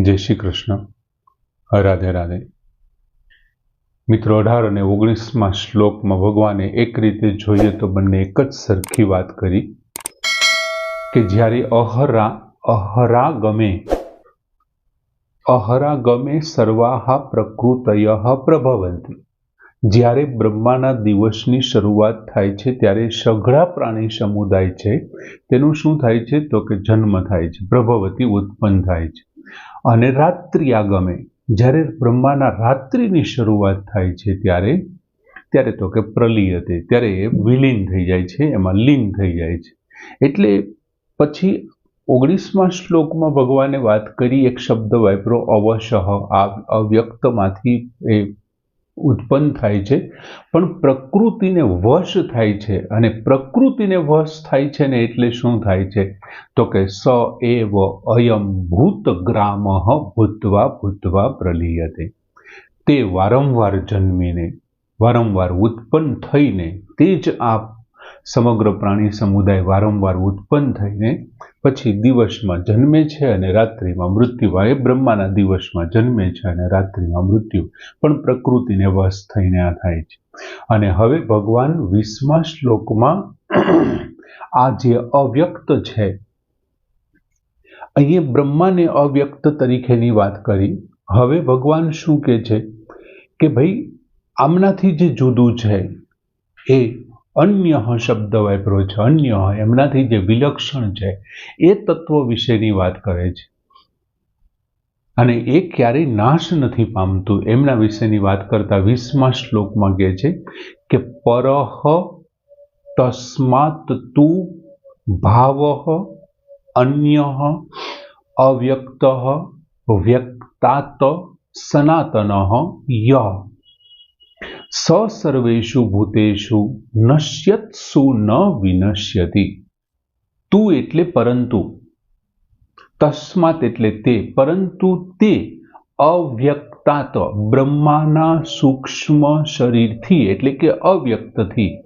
જય શ્રી કૃષ્ણ. રાધે રાધે. મિત્રો, અઢાર અને ઓગણીસમાં શ્લોકમાં ભગવાને એક રીતે જોઈએ તો બંને એક જ સરખી વાત કરી કે જ્યારે અહરા અહરા ગમે અહરા ગમે સર્વાહા પ્રકૃતય પ્રભવંતી. જ્યારે બ્રહ્માના દિવસની શરૂઆત થાય છે, ત્યારે સઘળા પ્રાણી સમુદાય છે. તેનું શું થાય છે તો કે જન્મ થાય છે, પ્રભવતી ઉત્પન્ન થાય છે. અને રાત્રિ આગમે, જ્યારે બ્રહ્માના રાત્રિની શરૂઆત થાય છે ત્યારે ત્યારે તો કે પ્રલિયતે ત્યારે એ વિલીન થઈ જાય છે, એમાં લીન થઈ જાય છે. એટલે પછી ઓગણીસમાં શ્લોકમાં ભગવાને વાત કરી, એક શબ્દ વાપરો, અવશઃ, આ અવ્યક્તમાંથી એ ઉત્પન્ન થાય છે. પણ પ્રકૃતિને વશ થાય છે અને પ્રકૃતિને વશ થાય છે ને એટલે શું થાય છે? તો કે સ એવ અયમ ભૂત ગ્રામ ભૂતવા ભૂતવા પ્રલીયતે. તે વારંવાર જન્મીને, વારંવાર ઉત્પન્ન થઈને, તે જ આ સમગ્ર પ્રાણી સમુદાય વારંવાર ઉત્પન્ન થઈને પછી દિવસમાં જન્મે છે અને રાત્રિમાં મૃત્યુ એ બ્રહ્માના દિવસમાં જન્મે છે અને રાત્રિમાં મૃત્યુ. પણ પ્રકૃતિને વશ થઈને આ થાય છે. અને હવે ભગવાન વીસમા શ્લોકમાં આ જે અવ્યક્ત છે, અહીંયા બ્રહ્માને અવ્યક્ત તરીકેની વાત કરી. હવે ભગવાન શું કહે છે? કે ભાઈ, આમનાથી જે જુદું છે, એ અન્ય શબ્દ વાપર્યો છે, અન્ય એમનાથી જે વિલક્ષણ છે, એ તત્વ વિશેની વાત કરે છે. અને એ ક્યારેય નાશ નથી પામતું. એમના વિશેની વાત કરતા વીસમાં શ્લોકમાં કહે છે કે, પરહ તસ્માત તુ ભાવ અન્ય અવ્યક્ત વ્યક્તાત સનાતન ય. સસર્વેષુ ભૂતેષુ નશ્યત્સુ ન વિનશ્યતિ. તું એટલે પરંતુ, તસ્માત એટલે તે, પરંતુ તે અવ્યક્તાત, બ્રહ્માના સૂક્ષ્મ શરીરથી, એટલે કે અવ્યક્તથી.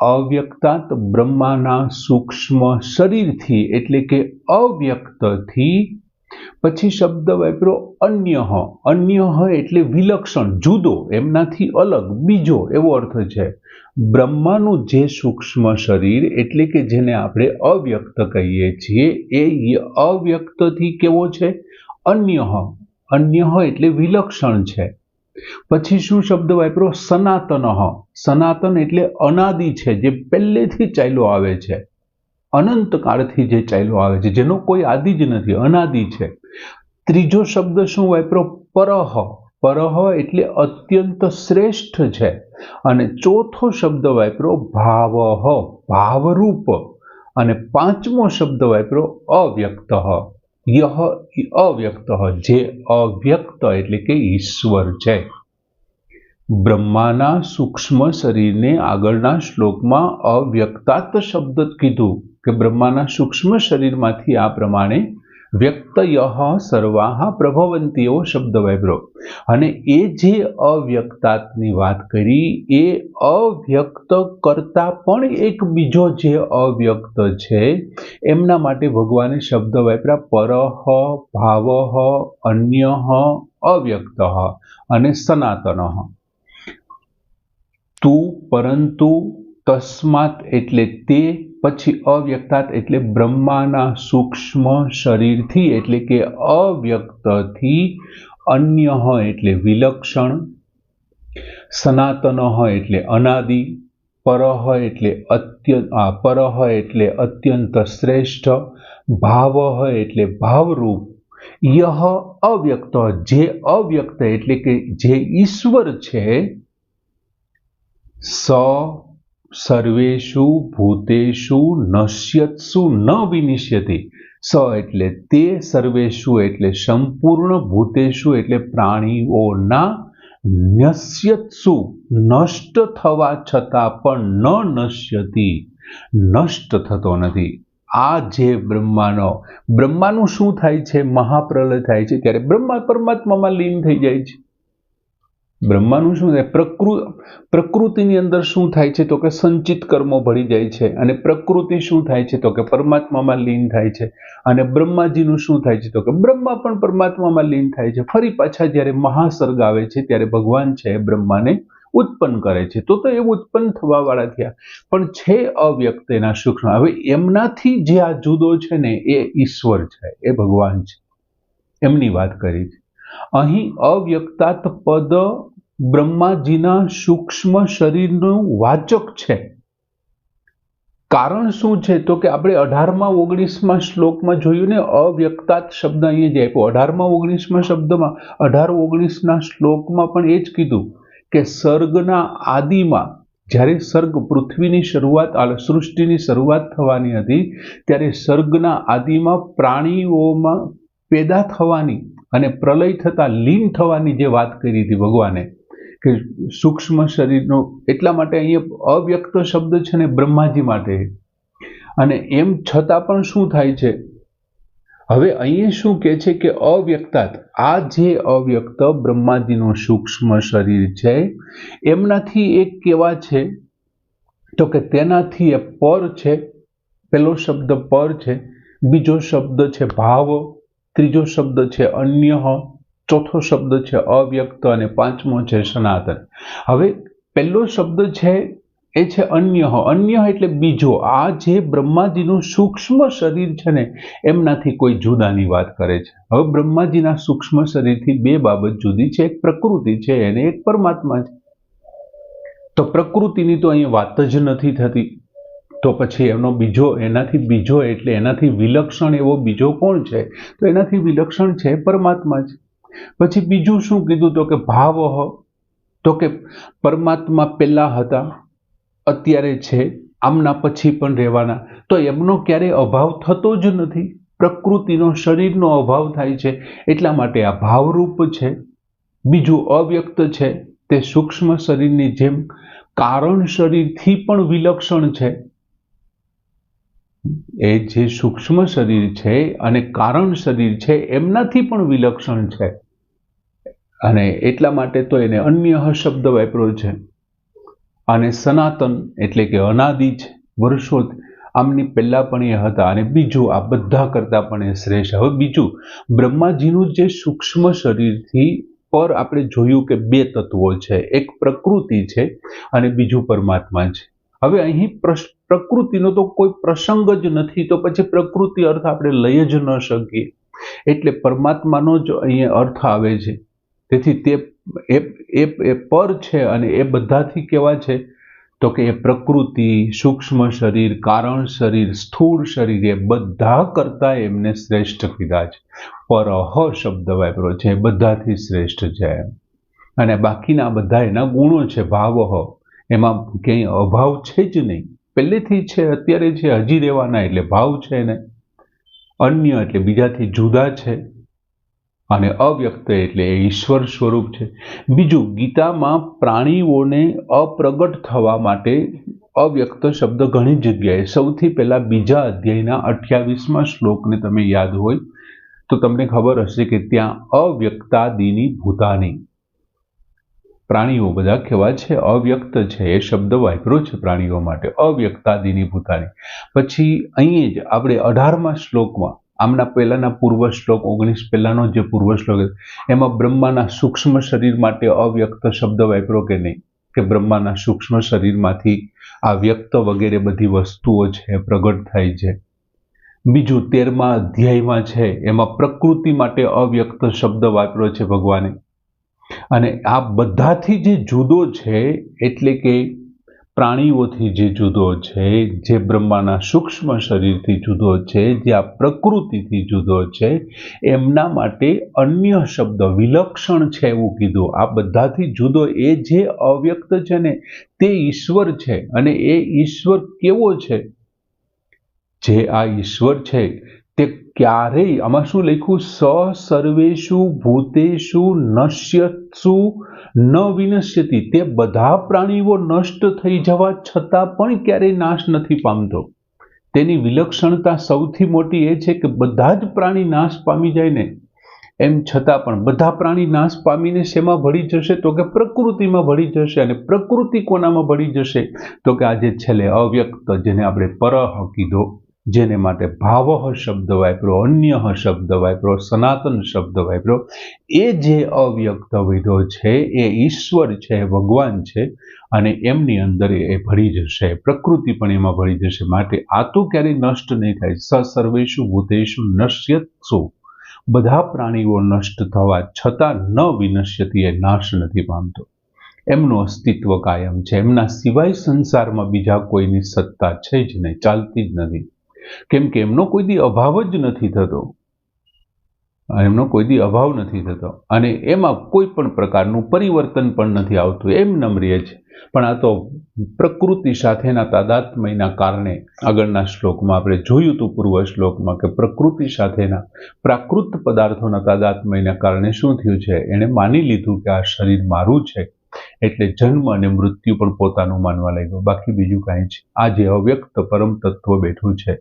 અવ્યક્તાત બ્રહ્માના સૂક્ષ્મ શરીરથી, એટલે કે અવ્યક્તથી પછી શબ્દ વાપરો અન્ય અન્ય એટલે વિલક્ષણ, જુદો, એમનાથી અલગ, બીજો, એવો અર્થ છે. બ્રહ્માનું જે સૂક્ષ્મ શરીર એટલે કે જેને આપણે અવ્યક્ત કહીએ છીએ, એ અવ્યક્તથી કેવો છે? અન્ય અન્ય એટલે વિલક્ષણ છે. પછી શું શબ્દ વાપરો? સનાતન સનાતન એટલે અનાદિ છે, જે પહેલેથી ચાલ્યો આવે છે. અનંત કાળથી જે ચાલ્યો આવે છે, જેનો કોઈ આદિ જ નથી, અનાદિ છે. ત્રીજો શબ્દ શું વાપરો? પરહ. પરહ એટલે અત્યંત શ્રેષ્ઠ છે. અને ચોથો શબ્દ વાપરો? ભાવ. ભાવરૂપ. અને પાંચમો શબ્દ વાપરો? અવ્યક્ત. યહ અવ્યક્ત. જે અવ્યક્ત એટલે કે ઈશ્વર છે. બ્રહ્માના સૂક્ષ્મ શરીરને આગળના શ્લોકમાં અવ્યક્તાત શબ્દ કીધું. કે બ્રહ્માના સૂક્ષ્મ શરીરમાંથી આ પ્રમાણે વ્યક્તય સર્વાહ પ્રભવંતી એવો શબ્દ વાપરો અને એ જે અવ્યક્તાતની વાત કરી, એ અવ્યક્ત કરતા પણ એક બીજો જે અવ્યક્ત છે, એમના માટે ભગવાને શબ્દ વાપર્યા પરહ ભાવ, અન્ય, અવ્યક્ત અને સનાતન. તું, પરંતુ તસ્માત એટલે તે પછી અવ્યક્તાત એટલે બ્રહ્માના સૂક્ષ્મ શરીરથી એટલે કે અવ્યક્તથી અન્ય એટલે વિલક્ષણ, સનાતન એટલે અનાદિ પરહ એટલે અત્યંત પરહ એટલે અત્યંત શ્રેષ્ઠ, ભાવ એટલે ભાવરૂપ યહ અવ્યક્ત. જે અવ્યક્ત એટલે કે જે ઈશ્વર છે, સ સર્વેશુ ભૂતેશુ નશ્યત્સુ ન વિનિશ્યતિ. સ એટલે તે સર્વેશુ એટલે સંપૂર્ણ ભૂતેશુ એટલે પ્રાણીઓના નશ્યત્સુ નષ્ટ થવા છતાં પણ ન નશ્યતિ. નષ્ટ થતો નથી. આ જે બ્રહ્માનો, બ્રહ્માનું શું થાય છે? મહાપ્રલય થાય છે. ત્યારે બ્રહ્મા પરમાત્મામાં લીન થઈ જાય છે. બ્રહ્માનું શું થાય પ્રકૃ, પ્રકૃતિની અંદર શું થાય છે તો કે સંચિત કર્મો ભળી જાય છે અને પ્રકૃતિ શું થાય છે તો કે પરમાત્મામાં લીન થાય છે અને બ્રહ્માજીનું શું થાય છે તો કે બ્રહ્મા પણ પરમાત્મામાં લીન થાય છે. ફરી પાછા જ્યારે મહાસર્ગ આવે છે ત્યારે ભગવાન છે બ્રહ્માને ઉત્પન્ન કરે છે. તો તો એ ઉત્પન્ન થવા વાળા થયા. પણ છે અવ્યક્ત એના સૂક્ષ્મ. હવે એમનાથી જે આ જુદો છે ને એ ઈશ્વર છે, એ ભગવાન છે. એમની વાત કરી છે. અહીં અવ્યક્તાત પદ બ્રહ્માજીના સૂક્ષ્મ શરીરનું વાચક છે. કારણ શું છે? તો કે આપણે અઢારમાં ઓગણીસમાં શ્લોકમાં જોયું ને, અવ્યક્તાત શબ્દ અહીંયા જે આપ્યો. અઢારમાં ઓગણીસમાં શબ્દમાં, અઢાર ઓગણીસના શ્લોકમાં પણ એ જ કીધું કે સર્ગના આદિમાં જ્યારે સર્ગ પૃથ્વીની શરૂઆત સૃષ્ટિની શરૂઆત થવાની હતી, ત્યારે સર્ગના આદિમાં પ્રાણીઓમાં પેદા થવાની અને પ્રલય થતા લીન થવાની જે વાત કરી હતી ભગવાને કે સૂક્ષ્મ શરીરનો એટલા માટે અહીંયા અવ્યક્ત શબ્દ છે ને બ્રહ્માજી માટે. અને એમ છતાં પણ શું થાય છે? હવે અહીંયા શું કહે છે કે અવ્યક્તાત? આ જે અવ્યક્ત બ્રહ્માજીનું સૂક્ષ્મ શરીર છે, એમનાથી એક કેવા છે? તો કે તેનાથી એ પર છે, પેલો શબ્દ પર છે, બીજો શબ્દ છે ભાવ, ત્રીજો શબ્દ છે અન્ય ચોથો શબ્દ છે અવ્યક્ત અને પાંચમો છે સનાતન. હવે પહેલો શબ્દ છે એ છે અન્ય. અન્ય એટલે બીજો. આ જે બ્રહ્માજીનું સૂક્ષ્મ શરીર છે ને, એમનાથી કોઈ જુદાની વાત કરે છે. હવે બ્રહ્માજીના સૂક્ષ્મ શરીરથી બે બાબત જુદી છે. એક પ્રકૃતિ છે અને એક પરમાત્મા છે. તો પ્રકૃતિની તો અહીંયા વાત જ નથી થતી. તો પછી એનો બીજો, એનાથી બીજો એટલે એનાથી વિલક્ષણ એવો બીજો કોણ છે? તો એનાથી વિલક્ષણ છે પરમાત્મા છે. પછી બીજું શું કીધું તો કે ભાવ તો કે પરમાત્મા પહેલાં હતા, અત્યારે છે, આમના પછી પણ રહેવાના. તો એમનો ક્યારેય અભાવ થતો જ નથી. પ્રકૃતિનો, શરીરનો અભાવ થાય છે. એટલા માટે આ ભાવરૂપ છે. બીજું અવ્યક્ત છે. તે સૂક્ષ્મ શરીરની જેમ કારણ શરીરથી પણ વિલક્ષણ છે. એ જે સૂક્ષ્મ શરીર છે અને કારણ શરીર છે, એમનાથી પણ વિલક્ષણ છે. અને એટલા માટે તો એને અન્ય શબ્દ વાપર્યો છે. અને સનાતન એટલે કે અનાદિ છે વર્ષો આમની પહેલાં પણ એ હતા અને બીજું આ બધા કરતાં પણ એ શ્રેષ્ઠ. હવે બીજું, બ્રહ્માજીનું જે સૂક્ષ્મ શરીરથી પર આપણે જોયું કે બે તત્વો છે. એક પ્રકૃતિ છે અને બીજું પરમાત્મા છે. હવે અહીં પ્રકૃતિનો તો કોઈ પ્રસંગ જ નથી, તો પછી પ્રકૃતિ અર્થ આપણે લઈ જ ન શકીએ. એટલે પરમાત્માનો જ અહીંયા અર્થ આવે છે. તેથી તે એ પર છે અને એ બધાથી કેવા છે? તો કે એ પ્રકૃતિ, સૂક્ષ્મ શરીર, કારણ શરીર, સ્થૂળ શરીર, એ બધા કરતાં એમને શ્રેષ્ઠ કીધા છે. પર હ શબ્દ વાપરો છે બધાથી શ્રેષ્ઠ છે અને બાકીના બધા એના ગુણો છે, ભાવ. એમાં ક્યાંય અભાવ છે જ નહીં. પહેલેથી છે, અત્યારે છે, હજી રહેવાના, એટલે ભાવ છે ને અન્ય એટલે બીજાથી જુદા છે. અને અવ્યક્ત એટલે ઈશ્વર સ્વરૂપ છે. બીજું, ગીતામાં પ્રાણીઓને અપ્રગટ થવા માટે અવ્યક્ત શબ્દ ઘણી જગ્યાએ. સૌથી પહેલાં બીજા અધ્યાયના અઠ્યાવીસમાં શ્લોકને તમે યાદ હોય તો તમને ખબર હશે કે ત્યાં અવ્યક્તાદિની ભૂતાની. પ્રાણીઓ બધા કેવા છે? અવ્યક્ત છે. એ શબ્દ વાપરો છે પ્રાણીઓ માટે. અવ્યક્તાદિની ભૂતાની. પછી અહીં જ આપણે અઢારમા શ્લોકમાં આમના પહેલાંના પૂર્વ શ્લોક ઓગણીસ પહેલાનો જે પૂર્વ શ્લોક એમાં બ્રહ્માના સૂક્ષ્મ શરીર માટે અવ્યક્ત શબ્દ વાપરો કે નહીં? કે બ્રહ્માના સૂક્ષ્મ શરીરમાંથી આ વ્યક્ત વગેરે બધી વસ્તુઓ છે, પ્રગટ થાય છે. બીજું, તેરમા અધ્યાયમાં છે, એમાં પ્રકૃતિ માટે અવ્યક્ત શબ્દ વાપરો છે ભગવાને. અને આ બધાથી જે જુદો છે, એટલે કે પ્રાણીઓથી જે જુદો છે, જે બ્રહ્માના સૂક્ષ્મ શરીરથી જુદો છે, જે આ પ્રકૃતિથી જુદો છે, એમના માટે અન્ય શબ્દ વિલક્ષણ છે એવું કીધું. આ બધાથી જુદો એ જે અવ્યક્ત છે ને, તે ઈશ્વર છે. અને એ ઈશ્વર કેવો છે? જે આ ઈશ્વર છે ક્યારેય આમાં શું લખ્યું? સ સર્વેશુ ભૂતેશુ નશ્યત્સુ ન વિનશ્યતિ. તે બધા પ્રાણીઓ નષ્ટ થઈ જવા છતાં પણ ક્યારેય નાશ નથી પામતો. તેની વિલક્ષણતા સૌથી મોટી એ છે કે બધા જ પ્રાણી નાશ પામી જાય ને, એમ છતાં પણ બધા પ્રાણી નાશ પામીને શેમાં ભળી જશે? તો કે પ્રકૃતિમાં ભળી જશે અને પ્રકૃતિ કોનામાં ભળી જશે? તો કે આજે છેલ્લે અવ્યક્ત જેને આપણે પરહ કીધો. જેને માટે ભાવહ શબ્દ વાપરો, અન્ય શબ્દ વાપરો, સનાતન શબ્દ વાપરો, એ જે અવ્યક્ત વિધો છે, એ ઈશ્વર છે, ભગવાન છે, અને એમની અંદર એ ભળી જશે, પ્રકૃતિ પણ એમાં ભળી જશે. માટે આ તો ક્યારેય નષ્ટ નહીં થાય. સ સર્વેશુ ભૂતેશુ નશ્યત્સુ. બધા પ્રાણીઓ નષ્ટ થવા છતાં ન વિનશ્યતી એ નાશ નથી પામતો. એમનું અસ્તિત્વ કાયમ છે. એમના સિવાય સંસારમાં બીજા કોઈની સત્તા છે જ નહીં, ચાલતી જ નથી. કેમ કે એમનો કોઈ દી અભાવ જ નથી થતો. એમનો કોઈ દી અભાવ નથી થતો. અને એમાં કોઈ પણ પ્રકારનું પરિવર્તન પણ નથી આવતું, એમ નમ્રિય છે પણ આ તો પ્રકૃતિ સાથેના તાદાત્મયના કારણે આગળના શ્લોકમાં આપણે જોયું હતું પૂર્વ શ્લોકમાં કે પ્રકૃતિ સાથેના પ્રાકૃત પદાર્થોના તાદાત્મયના કારણે શું થયું છે? એણે માની લીધું કે આ શરીર મારું છે, એટલે જન્મ અને મૃત્યુ પણ પોતાનું માનવા લાગ્યો. બાકી બીજું કાંઈ છે આ જે અવ્યક્ત પરમ તત્વ બેઠું છે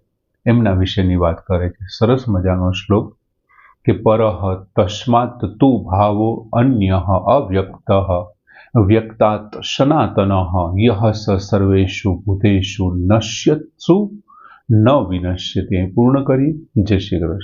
એમના વિશેની વાત કરે છે. સરસ મજાનો શ્લોક કે પરહ તસ્માત તુ ભાવો અન્ય અવ્યક્ત. વ્યક્તાત સનાતન. યહ સ સર્વેષુ ભૂતેષુ નશ્યત્સુ ન વિનશ્યતે. પૂર્ણ કરી. જય શ્રી કૃષ્ણ.